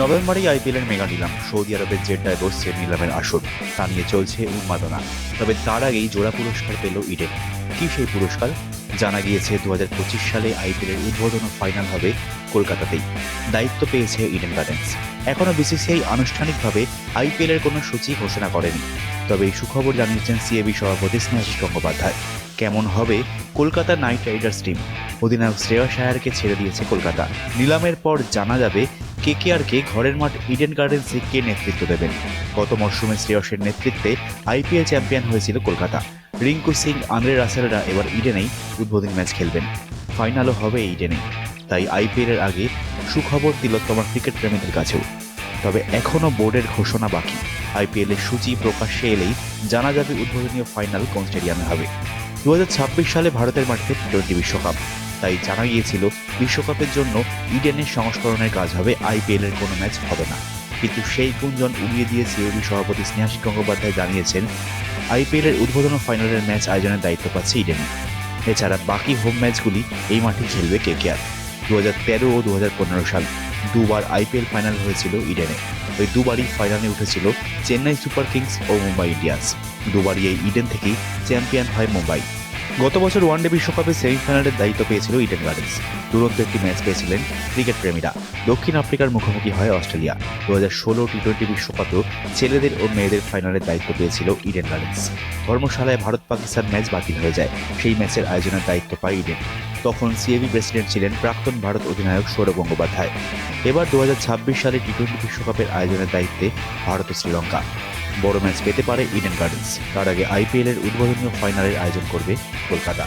নভেম্বরেই আইপিএলের মেগা নিলাম। সৌদি আরবের জেড্ডায় বসছে নিলামের আসর। তা নিয়ে চলছে উন্মাদনা। তবে তার আগেই জোড়া পুরস্কার পেল ইডেন। কি সেই পুরস্কার? জানা গিয়েছে দু হাজার পঁচিশ সালে আইপিএলের উদ্বোধন ফাইনাল হবে কলকাতাতেই। দায়িত্ব পেয়েছে ইডেন গার্ডেন্স। এখনও বিসিসিআই আনুষ্ঠানিকভাবে আইপিএলের কোনো সূচি ঘোষণা করেনি। তবে এই সুখবর জানিয়েছেন সিএবি সভাপতি স্নেহাশিস গঙ্গোপাধ্যায়। কেমন হবে কলকাতা নাইট রাইডার্স টিম? অধিনায়ক শ্রেয়া শায়ারকে ছেড়ে দিয়েছে কলকাতা। নিলামের পর জানা যাবে কে কে ঘরের মাঠ ইডেন গার্ডেন্সে কে নেতৃত্ব দেবেন? গত মরশুমে শ্রেয়সের নেতৃত্বে আইপিএল চ্যাম্পিয়ন হয়েছিল কলকাতা। রিঙ্কু সিং, আন্দ্রে রাসেলরা এবার ইডেনেই উদ্বোধনী ম্যাচ খেলবেন। ফাইনালও হবে ইডেনে তাই আইপিএলের আগে সুখবর তিলোত্তমার ক্রিকেট প্রেমীদের কাছেও। তবে এখনও বোর্ডের ঘোষণা বাকি। আইপিএলের সূচি প্রকাশ্যে এলেই জানা যাবে উদ্বোধনীয় ফাইনাল কোন স্টেডিয়ামে হবে? দু হাজার ছাব্বিশ সালে ভারতের মাঠে টি টোয়েন্টি বিশ্বকাপ। তাই জানা গিয়েছিল বিশ্বকাপের জন্য ইডেনের সংস্করণের কাজ হবে আইপিএল এর কোনো ম্যাচ হবে না। কিন্তু সেই গুঞ্জন উড়িয়ে দিয়ে সিওবি সভাপতি স্নেহাশিস গঙ্গোপাধ্যায় জানিয়েছেন আইপিএল এর উদ্বোধন ফাইনালের ম্যাচ আয়োজনের দায়িত্ব পাচ্ছে ইডেনে। এছাড়া বাকি হোম ম্যাচগুলি এই মাঠে খেলবে কেকেআর। দু হাজার তেরো ও দু হাজার পনেরো সাল দুবার আইপিএল ফাইনাল হয়েছিল ইডেনে। ওই দুবারই ফাইনালে উঠেছিল চেন্নাই সুপার কিংস ও মুম্বাই ইন্ডিয়ান্স। দুবারই এই ইডেন থেকেই চ্যাম্পিয়ন হয় মুম্বাই। গত বছর ওয়ানডে বিশ্বকাপে সেমিফাইনালের দায়িত্ব পেয়েছিল ইডেন গার্ডেন্স। দুরন্ত একটি ম্যাচ পেয়েছিলেন ক্রিকেট প্রেমীরা। দক্ষিণ আফ্রিকার মুখোমুখি হয় অস্ট্রেলিয়া। দু হাজার ষোলো টি টোয়েন্টি বিশ্বকাপেও ছেলেদের ও মেয়েদের ফাইনালের দায়িত্ব পেয়েছিল ইডেন গার্ডেন্স। ধর্মশালায় ভারত পাকিস্তান ম্যাচ বাতিল হয়ে যায়। সেই ম্যাচের আয়োজনের দায়িত্ব পায় ইডেন। তখন সিএবি প্রেসিডেন্ট ছিলেন প্রাক্তন ভারত অধিনায়ক সৌরভ গঙ্গোপাধ্যায়। এবার দু হাজার ছাব্বিশ সালে টি টোয়েন্টি বিশ্বকাপের আয়োজনের দায়িত্বে ভারত ও শ্রীলঙ্কা। বড় ম্যাচ পেতে পারে ইডেন গার্ডেন্স। তার আগে আইপিএলের উদ্বোধনীয় ফাইনালের আয়োজন করবে কলকাতা।